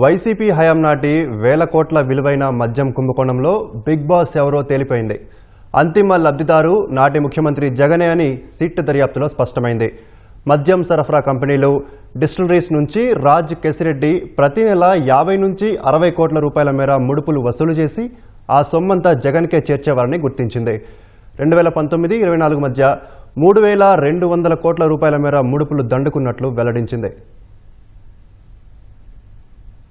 YCP హయాం నాటి వేల కోట్ల విలువైన మద్యం కుంభకోణంలో బిగ్ బాస్ ఎవరో తేలిపోయింది. అంతిమ లబ్ధిదారు నాటి ముఖ్యమంత్రి జగనే అని సిట్ దర్యాప్తులో స్పష్టమైంది. మద్యం సరఫరా కంపెనీలు డిస్టిలరీస్ నుంచి రాజ్ కెసిరెడ్డి ప్రతి నెల యాభై నుంచి అరవై కోట్ల రూపాయల మేర ముడుపులు వసూలు చేసి ఆ సొమ్మంతా జగన్కే చేర్చేవారని గుర్తించింది. రెండు వేల పంతొమ్మిది ఇరవై నాలుగు మధ్య మూడు వేల రెండు వందల కోట్ల రూపాయల మేర ముడుపులు దండుకున్నట్లు వెల్లడించింది.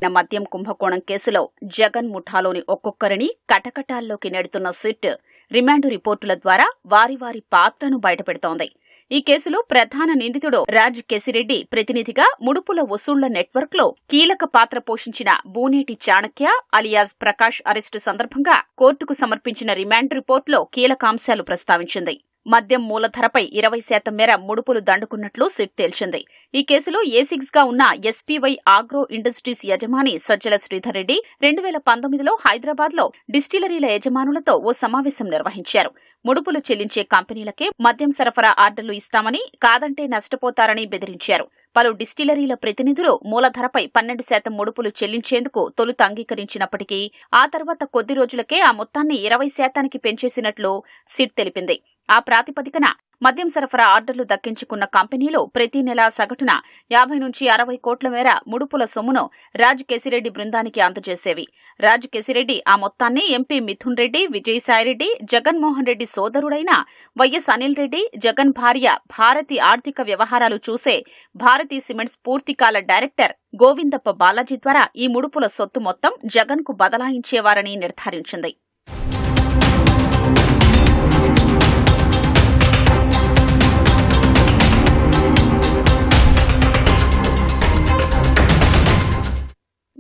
మద్యం కుంభకోణం కేసులో జగన్ ముఠాలోని ఒక్కొక్కరిని కటకటాల్లోకి నెడుతున్న సిట్ రిమాండ్ రిపోర్టుల ద్వారా వారి వారి పాత్రను బయటపెడుతోంది. ఈ కేసులో ప్రధాన నిందితుడు రాజ్ కెసిరెడ్డి ప్రతినిధిగా ముడుపుల వసూళ్ళ నెట్వర్క్లో కీలక పాత్ర పోషించిన బూనేటి చాణక్య అలియాజ్ ప్రకాష్ అరెస్టు సందర్భంగా కోర్టుకు సమర్పించిన రిమాండ్ రిపోర్టులో కీలక అంశాలు ప్రస్తావించింది. మద్యం మూలధరపై ఇరవై శాతం మేర ముడుపులు దండుకున్నట్లు సిట్ తేల్చింది. ఈ కేసులో ఏసిక్స్గా ఉన్న ఎస్పీవై ఆగ్రో ఇండస్ట్రీస్ యజమాని సజ్జల శ్రీధర్ రెడ్డి రెండు వేల పంతొమ్మిదిలో హైదరాబాద్లో డిస్టిలరీల యజమానులతో ఓ సమావేశం నిర్వహించారు. ముడుపులు చెల్లించే కంపెనీలకే మద్యం సరఫరా ఆర్డర్లు ఇస్తామని కాదంటే నష్టపోతారని బెదిరించారు. పలు డిస్టిలరీల ప్రతినిధులు మూలధరపై పన్నెండు శాతం ముడుపులు చెల్లించేందుకు తొలుత అంగీకరించినప్పటికీ ఆ తర్వాత కొద్ది రోజులకే ఆ మొత్తాన్ని ఇరవై శాతానికి పెంచేసినట్లు సిట్ తెలిపింది. ఆ ప్రాతిపదికన మద్యం సరఫరా ఆర్డర్లు దక్కించుకున్న కంపెనీలు ప్రతి నెలా సగటున యాభై నుంచి అరవై కోట్ల మేర ముడుపుల సొమ్మును రాజ్ కేసిరెడ్డి బృందానికి అందజేసేవి. రాజ్ కేసిరెడ్డి ఆ మొత్తాన్ని ఎంపీ మిథున్ రెడ్డి విజయసాయిరెడ్డి జగన్మోహన్ రెడ్డి సోదరుడైన వైఎస్ అనిల్ రెడ్డి జగన్ భార్య భారతి ఆర్థిక వ్యవహారాలు చూసే భారతీ సిమెంట్స్ పూర్తికాల డైరెక్టర్ గోవిందప్ప బాలాజీ ద్వారా ఈ ముడుపుల సొత్తు మొత్తం జగన్కు బదలాయించేవారని నిర్ధారించింది.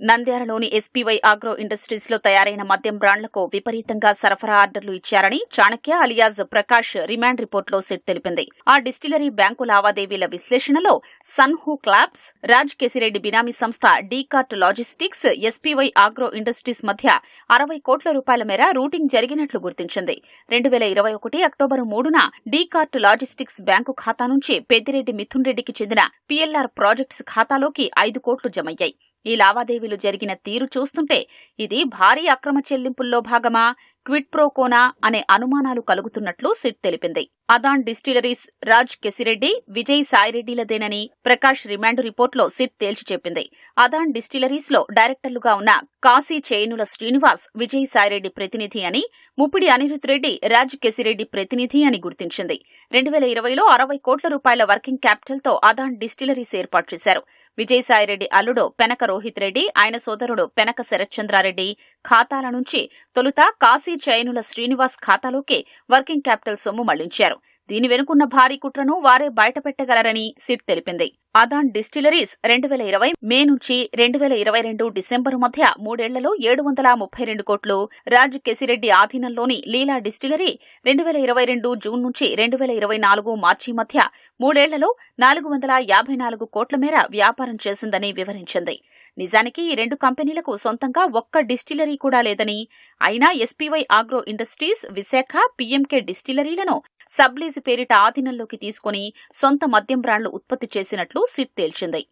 నంద్యాలలోని ఎస్పీవై ఆగ్రో ఇండస్ట్రీస్లో తయారైన మద్యం బ్రాండ్లకు విపరీతంగా సరఫరా ఆర్డర్లు ఇచ్చారని చాణక్య అలియాజ్ ప్రకాష్ రిమాండ్ రిపోర్టులో సెట్ తెలిపింది. ఆ డిస్టిలరీ బ్యాంకు లావాదేవీల విశ్లేషణలో సన్హూ క్లాబ్స్ రాజ్ కేసిరెడ్డి బినామీ సంస్థ Decart logistics SPY agro industries మధ్య అరవై కోట్ల రూపాయల మేర రూటింగ్ జరిగినట్లు గుర్తించింది. రెండు వేల ఇరవై ఒకటి అక్టోబర్ మూడున డీకార్ట్ లాజిస్టిక్స్ బ్యాంకు ఖాతా నుంచి పెద్దిరెడ్డి మిథున్ రెడ్డికి చెందిన పీఎల్ఆర్ ప్రాజెక్ట్స్ ఖాతాలోకి ఐదు కోట్లు జమయ్యాయి. ఈ లావాదేవీలు జరిగిన తీరు చూస్తుంటే ఇది భారీ అక్రమ చెల్లింపుల్లో భాగమా? క్విడ్ ప్రోకోనా అనే అనుమానాలు కలుగుతున్నట్లు సిట్ తెలిపింది. అదాన్ డిస్టిలరీస్ రాజ్ కెసిరెడ్డి విజయ్ సాయిరెడ్డిలదేనని ప్రకాష్ రిమాండ్ రిపోర్టులో సిట్ తేల్చి చెప్పింది. అదాన్ డిస్టిలరీస్లో డైరెక్టర్లుగా ఉన్న కాశీ చేనుల శ్రీనివాస్ విజయ్ సాయిరెడ్డి ప్రతినిధి అని ముప్పిడి అనిరుద్ రెడ్డి రాజ్ కెసిరెడ్డి ప్రతినిధి అని గుర్తించింది. రెండు వేల ఇరవైలో అరవై కోట్ల రూపాయల వర్కింగ్ క్యాపిటల్తో అదాన్ డిస్టిలరీస్ ఏర్పాటు చేశారు. విజయసాయిరెడ్డి అల్లుడు పెనక రోహిత్ రెడ్డి ఆయన సోదరుడు పెనక శరత్చంద్రారెడ్డి ఖాతాల నుంచి తొలుత కాశీ చైనుల శ్రీనివాస్ ఖాతాలోకి వర్కింగ్ క్యాపిటల్ సొమ్ము మళ్ళించారు. దీని వెనుకున్న భారీ కుట్రను వారే బయటపెట్టగలరని సిట్ తెలిపింది. అదాన్ డిస్టిలరీస్ రెండు వేల ఇరవై మే నుంచి రెండు వేల ఇరవై రెండు డిసెంబరు మధ్య మూడేళ్ళలో ఏడు వందల ముప్పై రెండు కోట్లు. రాజ్ కెసిరెడ్డి ఆధీనంలోని లీలా డిస్టిలరీ రెండు వేల ఇరవై రెండు జూన్ నుంచి రెండు వేల ఇరవై నాలుగు మార్చి మధ్య మూడేళ్ళలో నాలుగు వందల యాభై నాలుగు కోట్ల మేర వ్యాపారం చేసిందని వివరించింది. నిజానికి ఈ రెండు కంపెనీలకు సొంతంగా ఒక్క డిస్టిలరీ కూడా లేదని. అయినా SPY agro industries Visakha PMK డిస్టిలరీలను sublease పేరిట ఆధీనంలోకి తీసుకుని సొంత మద్యం బ్రాండ్లు ఉత్పత్తి చేసినట్లు సిట్ తేల్చింది.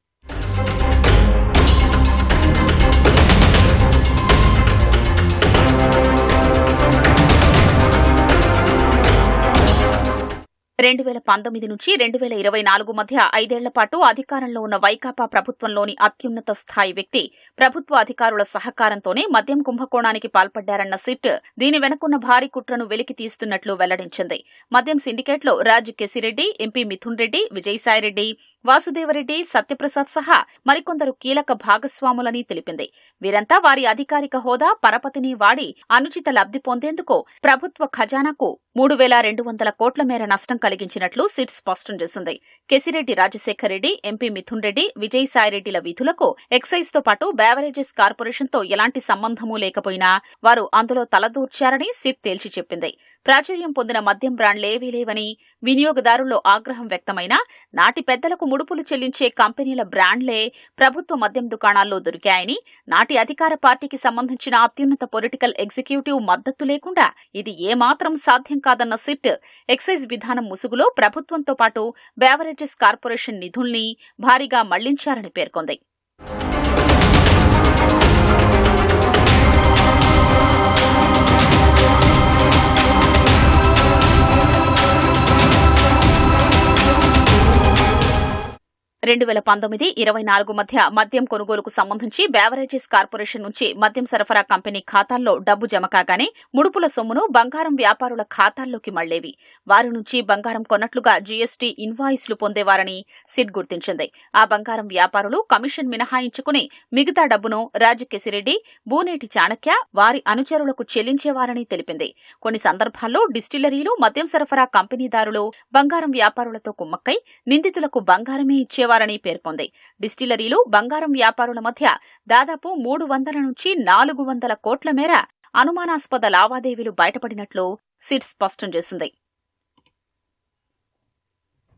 రెండు వేల పంతొమ్మిది నుంచి రెండు వేల ఇరవై నాలుగు మధ్య ఐదేళ్ళ పాటు అధికారంలో ఉన్న వైకాపా ప్రభుత్వంలోని అత్యున్నత స్థాయి వ్యక్తి ప్రభుత్వ అధికారుల సహకారంతోనే మద్యం కుంభకోణానికి పాల్పడ్డారన్న సిట్ దీని వెనుకున్న భారీ కుట్రను వెలికి తీస్తున్నట్లు వెల్లడించింది. మద్యం సిండికేట్లో రాజు కెసిరెడ్డి ఎంపీ మిథున్ రెడ్డి విజయసాయిరెడ్డి వాసుదేవరెడ్డి సత్యప్రసాద్ సహా మరికొందరు కీలక భాగస్వాములని తెలిపింది. వీరంతా వారి అధికారిక హోదా పరపతిని వాడి అనుచిత లబ్ధి పొందేందుకు ప్రభుత్వ ఖజానాకు మూడు వేల రెండు వందల కోట్ల మేర నష్టం కలిగించినట్లు సిట్ స్పష్టం చేసింది. కెసిరెడ్డి రాజశేఖర్ రెడ్డి ఎంపీ మిథున్ రెడ్డి విజయసాయిరెడ్డిల విధులకు ఎక్సైజ్తో పాటు బేవరేజెస్ కార్పొరేషన్తో ఎలాంటి సంబంధమూ లేకపోయినా వారు అందులో తలదూర్చారని సిట్ తేల్చి చెప్పింది. ప్రాచుర్యం పొందిన మద్యం బ్రాండ్లేవీ లేవని వినియోగదారుల్లో ఆగ్రహం వ్యక్తమైనా నాటి పెద్దలకు ముడుపులు చెల్లించే కంపెనీల బ్రాండ్లే ప్రభుత్వ మద్యం దుకాణాల్లో దొరికాయని నాటి అధికార పార్టీకి సంబంధించిన అత్యున్నత పొలిటికల్ ఎగ్జిక్యూటివ్ మద్దతు లేకుండా ఇది ఏమాత్రం సాధ్యం కాదన్న సిట్ ఎక్సైజ్ విధానం ముసుగులో ప్రభుత్వంతో పాటు బేవరేజెస్ కార్పొరేషన్ నిధుల్ని భారీగా మళ్ళించారని పేర్కొంది. రెండు వేల పంతొమ్మిది ఇరవై నాలుగు మధ్య మద్యం కొనుగోలుకు సంబంధించి బేవరేజెస్ కార్పొరేషన్ నుంచి మద్యం సరఫరా కంపెనీ ఖాతాల్లో డబ్బు జమ కాగానే ముడుపుల సొమ్మును బంగారం వ్యాపారుల ఖాతాల్లోకి మళ్ళేవి. వారి నుంచి బంగారం కొన్నట్లుగా జీఎస్టీ ఇన్వాయిస్లు పొందేవారని సిట్ గుర్తించింది. ఆ బంగారం వ్యాపారులు కమిషన్ మినహాయించుకుని మిగతా డబ్బును రాజకేశిరెడ్డి బూనేటి చాణక్య వారి అనుచరులకు చెల్లించేవారని తెలిపింది. కొన్ని సందర్భాల్లో డిస్టిలరీలు మద్యం సరఫరా కంపెనీదారులు బంగారం వ్యాపారులతో కుమ్మక్కై నిందితులకు బంగారమే ఇచ్చేవారు ఇచ్చేవారని పేర్కొంది. డిస్టిలరీలు బంగారం వ్యాపారుల మధ్య దాదాపు మూడు వందల నుంచి నాలుగు వందల కోట్ల మేర అనుమానాస్పద లావాదేవీలు బయటపడినట్లు సిట్ స్పష్టం చేసింది.